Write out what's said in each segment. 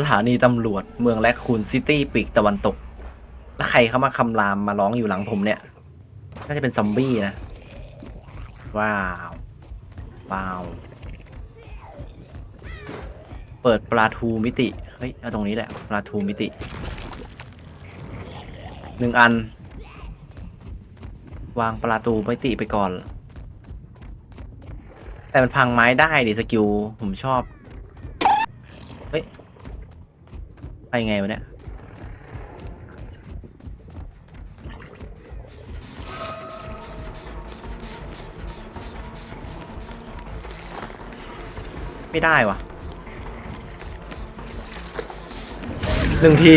สถานีตำรวจเมืองแลคคูนซิตี้ปีกตะวันตก แล้วใครเข้ามาคำรามมาร้องอยู่หลังผมเนี่ย น่าจะเป็นซอมบี้นะ ว้าวว้าวเปิดปลาทูมิติ เฮ้ย เอาตรงนี้แหละ ปลาทูมิติ หนึ่งอัน วางปลาทูมิติไปก่อน แต่มันพังไม้ได้ดิสกิล ผมชอบ ไปไงวะเนี่ยไม่ได้วะหนึ่งที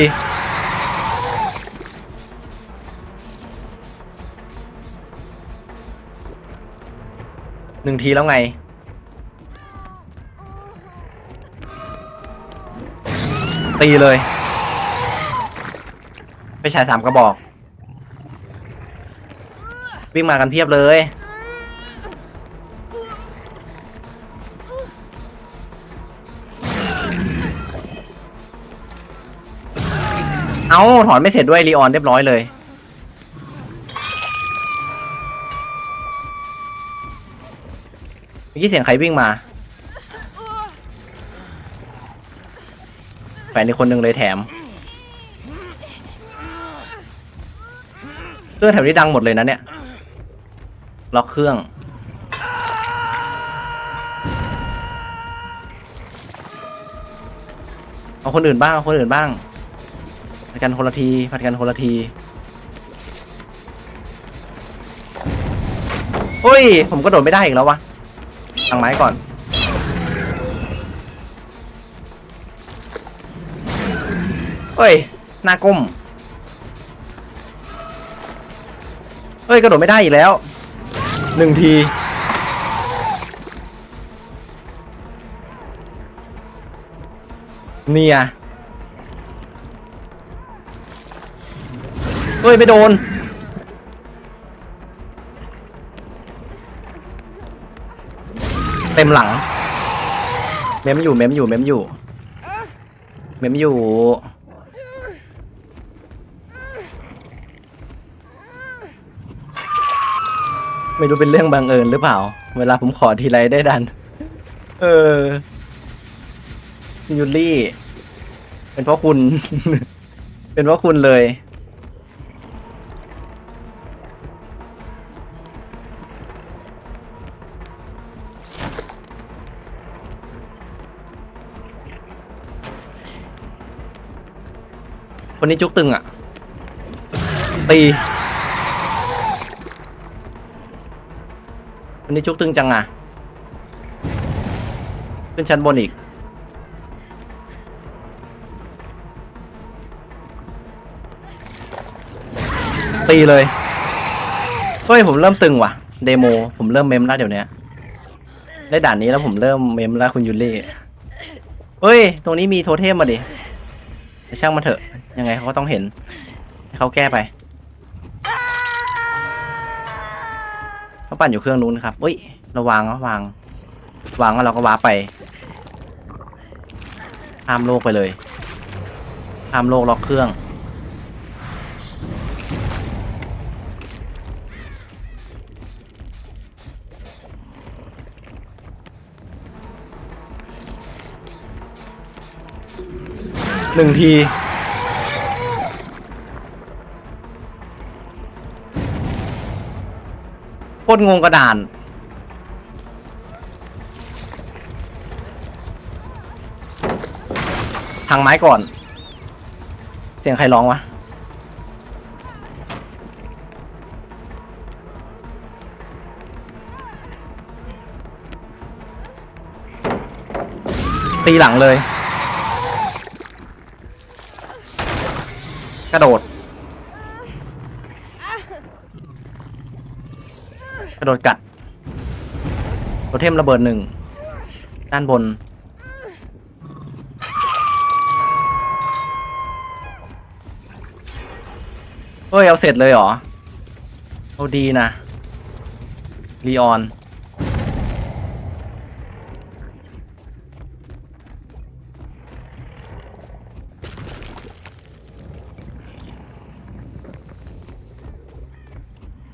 หนึ่งทีแล้วไง ตีเลยไปฉายสามกระบอก วิ่งมากันเพียบเลย เอาถอนไม่เสร็จด้วยรีออนเรียบร้อยเลยเมื่อกี้เสียงใครวิ่งมา แฟนอีกคนหนึ่งเลยแถมเครื่องแถวนี้ดังหมดเลยนะเนี่ย ล็อกเครื่อง เอาคนอื่นบ้าง เอาคนอื่นบ้างผัดกันคนละทีผัดกันคนละทีเฮ้ย ผมก็โดดไม่ได้อีกแล้ววะทางไม้ก่อน เฮ้ยหน้าก้มเฮ้ยกระโดดไม่ได้อีกแล้วหนึ่งที เนี่ยเฮ้ยไม่โดน เต็มหลัง เมมอยู่ เมมอยู่ เมมอยู่ เมมอยู่ ไม่รู้เป็นเรื่องบังเอิญหรือเปล่า เวลาผมขอทีไรได้ดัน เออยูรี่ เป็นเพราะคุณ เป็นเพราะคุณเลย คนนี้จุกตึงอะ ตี คนนี้จุกตึงจังอะ ขึ้นชั้นบนอีก ตีเลย เฮ้ย ผมเริ่มตึงว่ะ เดโม ผมเริ่มเมมแล้วเดี๋ยวนี้ได้ด่านนี้แล้วผมเริ่มเมมแล้วคุณยูเล่เฮ้ย ตรงนี้มีโทเทมมาดิช่างมันเถอะ ยังไงเขาก็ต้องเห็น ให้เขาแก้ไป เขาปั่นอยู่เครื่องนู้นครับเฮ้ยเราวางก็วางวางแล้วเราก็วาไปข้ามโลกไปเลยข้ามโลกล็อกเครื่อง หนึ่งที ตรงงกระดาน ทางไม้ก่อน เสียงใครร้องวะ ตีหลังเลย กระโดด ระโดดกัดโทเทมระเบิดหนึ่งด้านบน เฮ้ย เอาเสร็จเลยเหรอ เอาดีนะลีออน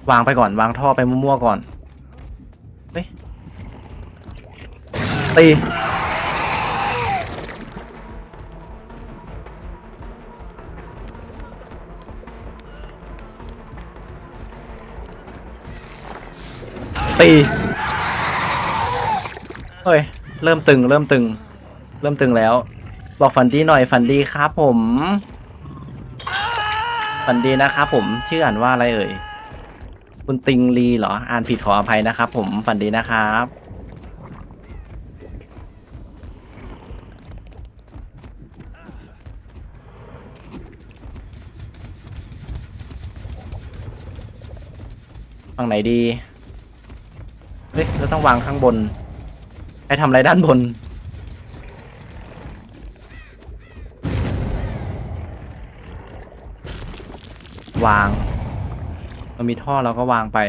วางไปก่อนวางท่อไปมั่วๆก่อนเฮ้ยตีตีเฮ้ย เริ่มตึง เริ่มตึง เริ่มตึงแล้ว บอกฝันดีหน่อย ฝันดีครับผม ฝันดีนะครับผม ชื่ออ่านว่าอะไรเอ่ย คุณติงลีเหรอ อ่านผิดขออภัยนะครับ ผมฝันดีนะครับฝั่งไหนดี เฮ้ยเราต้องวางข้างบนให้ทำอะไรด้านบน วาง มันมีท่อเราก็วางไป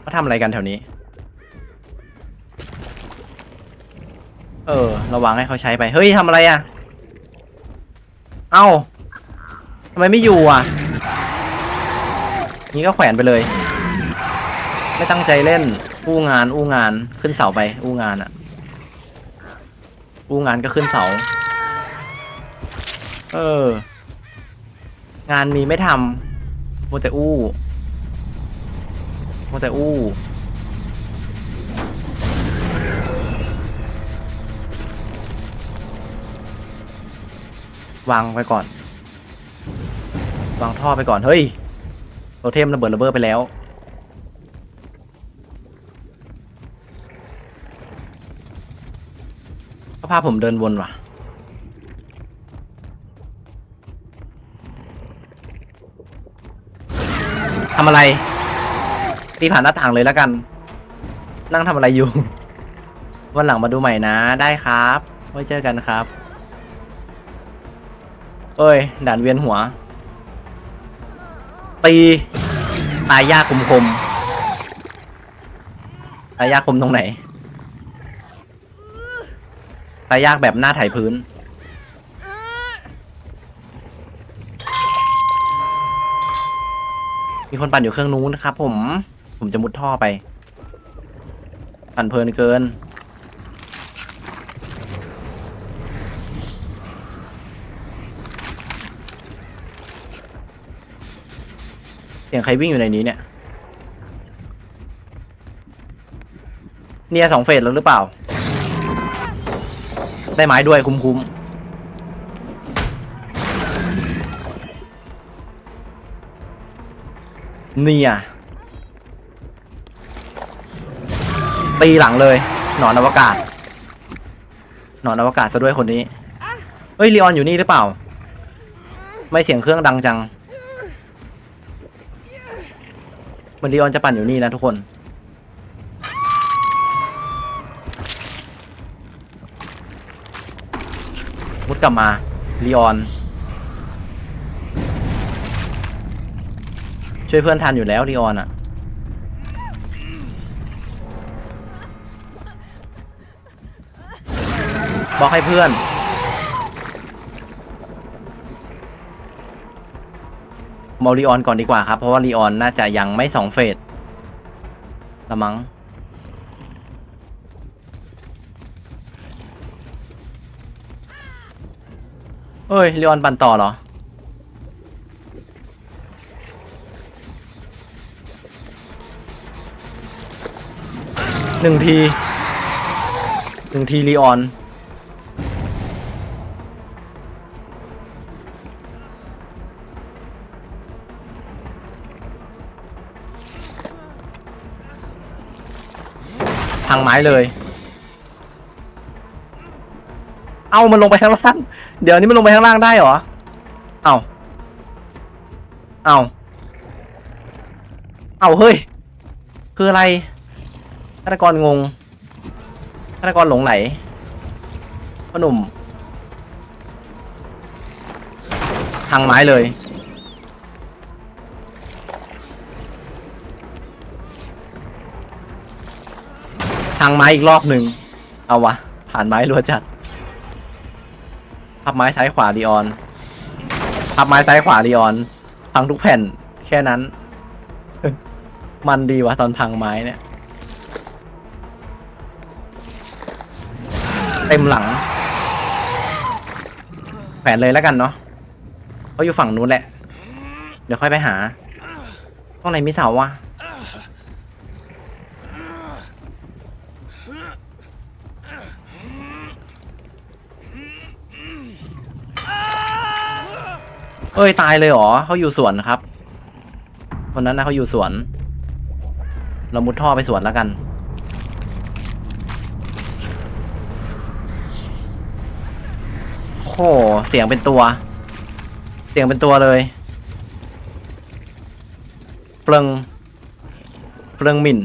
เขาทำอะไรกันแถวนี้ เออเราวางให้เขาใช้ไป เฮ้ยทำอะไรอะ เอ้าทำไมไม่อยู่อะ นี้ก็แขวนไปเลย ไม่ตั้งใจเล่น อู้งาน อู้งาน ขึ้นเสาไป อู้งานอะ อู้งานก็ขึ้นเสา เออ งานมีไม่ทำมัวแต่อู้มัวแต่อู้ วางไปก่อน วางท่อไปก่อน เฮ้ยโทเทมระเบิดระเบ้อไปแล้วก็พาผมเดินวนว่ะำอะไรตีผ่านหน้าต่างเลยแล้วกัน นั่งทำอะไรอยู่ วันหลังมาดูใหม่นะ ได้ครับ ไว้เจอกันครับ เอ้ย ด่านเวียนหัว ตี ตายยากคมคมตายยากคมตรงไหน ตายยากแบบหน้าไถพื้น มีคนปั่นอยู่เครื่องนู้นนะครับผม ผมจะมุดท่อไป ปั่นเพลินเกิน เสียงใครวิ่งอยู่ในนี้เนี่ย เนี่ยสองเฟสแล้วหรือเปล่า ได้ไม้ด้วยคุ้มๆ เนี่ยตีหลังเลย หนอนอวกาศ หนอนอวกาศซะด้วยคนนี้เฮ้ยลีออนอยู่นี่หรือเปล่า ไม่เสียงเครื่องดังจังเหมือนลีออนจะปั่นอยู่นี่นะทุกคน มุดกลับมาลีออน ช่วยเพื่อนทันอยู่แล้วลีออนอะบอกให้เพื่อน มาลีออนก่อนดีกว่าครับ เพราะว่าลีออนน่าจะยังไม่สองเฟสละมั้งเอ้ยลีออนปั่นต่อเหรอ หนึ่งทีหนึ่งทีลีออน พังไม้เลย เอามันลงไปข้างล่าง เดี๋ยวนี้มันลงไปข้างล่างได้เหรอ เอาเอาเอาเฮ้ย คืออะไร ฆาตกรงงฆาตกรหลงไหลพ่อหนุ่มพังไม้เลย ทางไม้อีกรอบหนึ่งเอาวะ ผ่านไม้รัวจัดพับไม้ซ้ายขวาลีออนพับไม้ซ้ายขวาลีออนพังทุกแผ่นแค่นั้น มันดีวะตอนพังไม้เนี่ย เต็มหลังแขวนเลยแล้วกันเนาะเขาอยู่ฝั่งนู้นแหละ เดี๋ยวค่อยไปหาตรงไหนมีเสาวะเอ้ย ตายเลยเหรอเขาอยู่สวนครับ คนนั้นนะเขาอยู่สวน เรามุดท่อไปสวนแล้วกัน โห เสียงเป็นตัว เสียงเป็นตัวเลย เปลือง เปลืองหมิน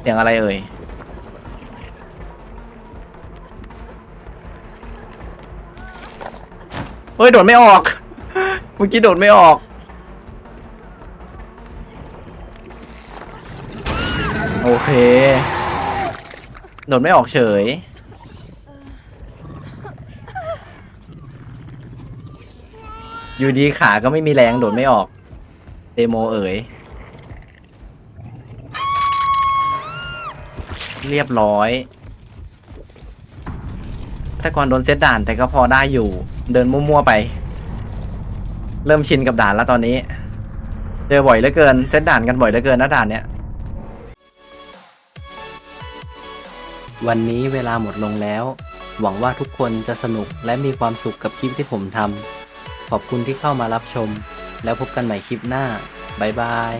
เสียงอะไรเอ่ย เฮ้ย โดดไม่ออก เมื่อกี้โดดไม่ออกโอเค โดดไม่ออกเฉย อยู่ดีขาก็ไม่มีแรงโดดไม่ออก เดโมเอ๋ย เรียบร้อยแต่ก่อนโดนเซตด่านแต่ก็พอได้อยู่ เดินมั่วๆไป เริ่มชินกับด่านแล้วตอนนี้ เจอบ่อยเหลือเกิน เซตด่านกันบ่อยเหลือเกินนะด่านเนี้ย วันนี้เวลาหมดลงแล้ว หวังว่าทุกคนจะสนุกและมีความสุขกับคลิปที่ผมทำขอบคุณที่เข้ามารับชม แล้วพบกันใหม่คลิปหน้า บ๊ายบาย